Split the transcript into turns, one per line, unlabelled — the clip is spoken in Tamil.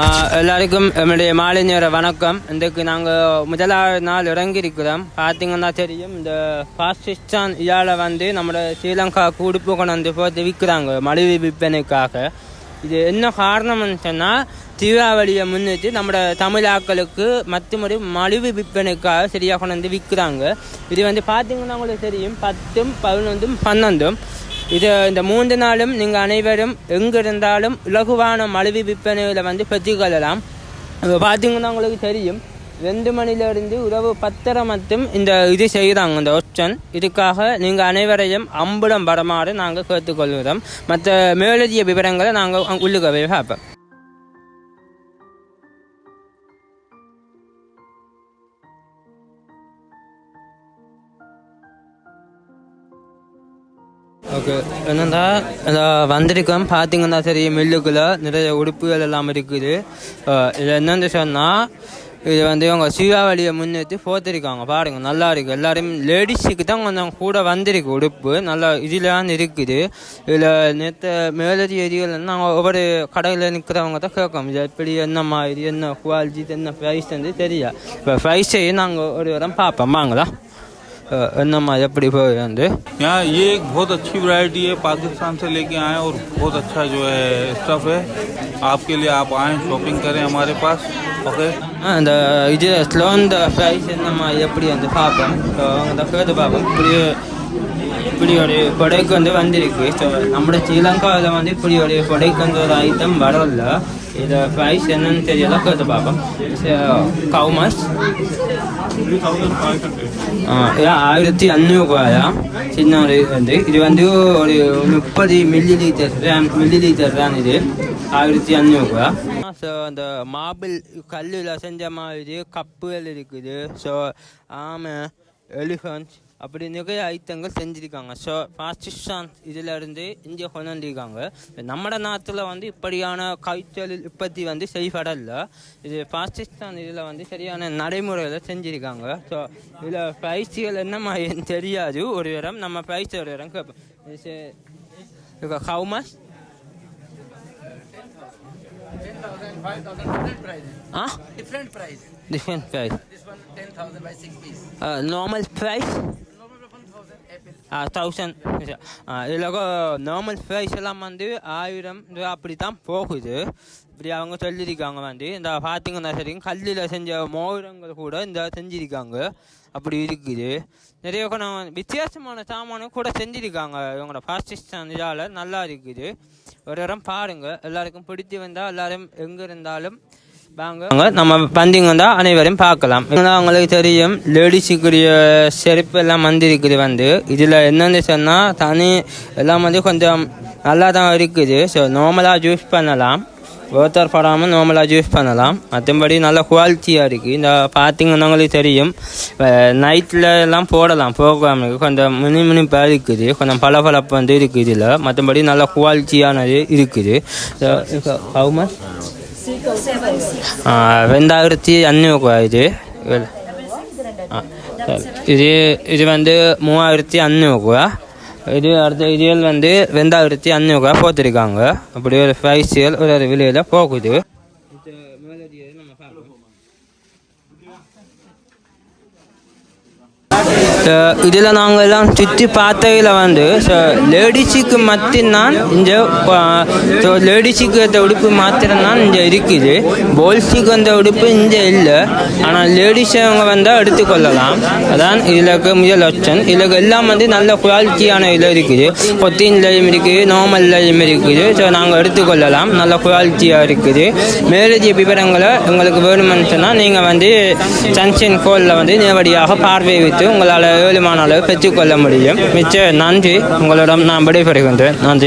எல்லாருக்கும் நம்முடைய மாலை நேர வணக்கம். இன்றைக்கு நாங்கள் முதலாவது நாள் இறங்கியிருக்கிறோம். பார்த்தீங்கன்னா தெரியும் இந்த பாசிஸ்தான் இதால் வந்து நம்மளோட ஸ்ரீலங்கா உடுப்பு கொண்டு வந்து போட்டு விற்கிறாங்க மலிவு விற்பனைக்காக. இது என்ன காரணம்னு சொன்னால் தீபாவளியை முன்னிட்டு நம்மளோட தமிழாக்களுக்கு மற்றபடி மலிவு விற்பனைக்காக சரியாக கொண்டு வந்து விற்கிறாங்க. இது வந்து பார்த்தீங்கன்னா உங்களுக்கு தெரியும் பத்தும் பதினொன்றும் பன்னெண்டும். இது இந்த மூன்று நாளும் நீங்கள் அனைவரும் எங்கிருந்தாலும் இலகுவான மலிவு விற்பனையில் வந்து பெற்றுக்கொள்ளலாம். இப்போ பார்த்தீங்கன்னா உங்களுக்கு தெரியும் ரெண்டு மணிலேருந்து இரவு பத்தரை மட்டும் இந்த இது செய்கிறாங்க இந்த ஆப்ஷன் இதுக்காக நீங்கள் அனைவரையும் அம்புடம் படமாறு நாங்கள் கேட்டுக்கொள்கிறோம். மற்ற மேலதிய விவரங்களை நாங்கள் உள்ளுக்கவே பார்ப்போம். ஓகே. என்னென்னா இந்த வந்திருக்கோம் பார்த்தீங்கன்னா சரி மில்லுக்குள்ள நிறைய உடுப்புகள் எல்லாம் இருக்குது. இது என்னன்னு சொன்னால் இது வந்து இவங்க சீவாவளியை முன்னிட்டு போத்திருக்காங்க. பாருங்கள் நல்லா இருக்குது எல்லாரும் லேடிஸுக்கு தான் கொஞ்சம் கூட வந்திருக்கு உடுப்பு. நல்லா இதில் தான் இருக்குது. இதில் நேற்று மேலதி எரிகள் நாங்கள் ஒவ்வொரு கடையில் நிற்கிறவங்க தான் கேட்கோம். இது எப்படி என்ன மாதிரி என்ன குவாலிட்டி என்ன ப்ரைஸ் வந்து தெரியல இப்போ ப்ரைஸையும் நாங்கள் ஒரு வாரம் பார்ப்போம். வாங்களா अनमा जपड़ी भाई अंदे
यहाँ ये एक बहुत अच्छी वैरायटी है पाकिस्तान से लेके आए और बहुत अच्छा जो है स्टफ़ है। आपके लिए आप आए शॉपिंग करें हमारे पास ओके
इजे स्लोन द प्राइस अनमा जपड़ी अंदे पापा द फेद पापा இப்படி ஒரு கொடைக்கு வந்து வந்திருக்கு. ஸோ நம்ம ஸ்ரீலங்காவில் வந்து இப்படி ஒரு கொடைக்கு வந்து ஒரு ஐட்டம் வரல. இது ப்ரைஸ் என்னன்னு தெரியல. கேட்டு பார்ப்போம். கவுமஸ் ஆயிரத்தி அஞ்சூறுபாயா சின்ன ஒரு வந்து இது வந்து ஒரு முப்பது மில்லி லிட்டர் ரேம் மில்லி லிட்டர் தான் இது. ஆயிரத்தி அஞ்சூறுபா ஸோ அந்த மாபிள் கல்லில் செஞ்ச மாதிரி கப்புகள் இருக்குது. ஸோ ஆமை எலிஃபண்ட் அப்படி நிறைய ஐட்டங்கள் செஞ்சுருக்காங்க ஸோ பாகிஸ்தான் இதில் இருந்து இந்தியா கொண்டு வந்திருக்காங்க நம்ம நாட்டில் வந்து இப்படியான கைத்தொழில் உற்பத்தி வந்து செய்யப்படல இது பாகிஸ்தான் இதில் வந்து சரியான நடைமுறையில் செஞ்சுருக்காங்க ஸோ இதில் ப்ரைஸுகள் என்ன மாதிரி தெரியாது ஒரு இடம் நம்ம ப்ரைஸ் ஒரு இடம் கேட்போம் how much Ah?
Different price.
Different price.
This one 10,000 by 6 piece.
Uh, normal price? Thousand இதில் நார்மல் ப்ரைஸ் எல்லாம் வந்து ஆயிரம் ரூபா அப்படி தான் போகுது. இப்படி அவங்க சொல்லியிருக்காங்க வந்து. இந்த பார்த்தீங்கன்னா சரி கல்லில் செஞ்ச மோதிரங்கள் கூட இந்த செஞ்சுருக்காங்க. அப்படி இருக்குது. நிறைய கொஞ்சம் வித்தியாசமான சாமானும் கூட செஞ்சுருக்காங்க. இவங்களோட பாகிஸ்தான் இதால் நல்லா இருக்குது. ஒரு இடம் பாருங்கள் எல்லாருக்கும் பிடிச்சி வந்தால் எல்லோரும் எங்கே இருந்தாலும் வாங்க. நம்ம வந்தீங்கன்னா அனைவரும் பார்க்கலாம். ஏன்னா உங்களுக்கு தெரியும் லேடிஸுக்குரிய செருப்பு எல்லாம் வந்திருக்குது வந்து. இதில் என்னென்னு சொன்னால் தனி எல்லாம் வந்து கொஞ்சம் நல்லா தான் இருக்குது. ஸோ நார்மலாக யூஸ் பண்ணலாம். ஓத்தர் படாமல் நார்மலாக யூஸ் பண்ணலாம். மற்றபடி நல்ல குவாலிட்டியாக இருக்குது இந்த பார்த்திங்கன்னா உங்களுக்கு தெரியும் நைட்டில் எல்லாம் போடலாம். ப்ரோக்ராமுக்கு கொஞ்சம் மினி மினிப்பாக இருக்குது. கொஞ்சம் பளபளப்பு வந்து இருக்குது இதில். மற்றபடி நல்ல குவாலிட்டியானது இருக்குது. ஹவு மச் ரெண்டாயிரத்தி அஞ்சூறுபா இது. இது இது வந்து மூவாயிரத்தி அஞ்சூறுபா இது அடுத்த இதில் வந்து ரெண்டாயிரத்தி அஞ்சூறுபா போட்டிருக்காங்க. அப்படி ஒரு ப்ரைஸியல் ஒரு ஒரு விலையில் போகுது. இதில் நாங்கள் எல்லாம் சுற்றி பார்த்ததில் வந்து ஸோ லேடிஸுக்கு மட்டும்தான் இந்த ஸோ லேடிஸுக்கு அந்த உடுப்பு மாத்திரம்தான் இங்கே இருக்குது. பாய்ஸுக்கு அந்த உடுப்பு இங்கே இல்லை. ஆனால் லேடிஸ் அவங்க வந்தால் எடுத்துக்கொள்ளலாம் அதான் இதில் முதல் ஆப்ஷன் இதில் எல்லாம் வந்து நல்ல குவாலிட்டியான இதில் இருக்குது. கொத்தின்லையும் இருக்குது நார்மல்லையும் இருக்குது. ஸோ நாங்கள் எடுத்துக்கொள்ளலாம் நல்ல குவாலிட்டியாக இருக்குது. மேலதிய விவரங்களை உங்களுக்கு வேணுமென்னு சொன்னால் நீங்கள் வந்து சன்ஷன் கோலில் வந்து நேரடியாக பார்வையிட்டு உங்களால் ஏழுமான அளவு பெற்றுக்கொள்ள முடியும். மிச்ச நன்றி. உங்களிடம் நான் விடைபெறுகின்றேன். நன்றி.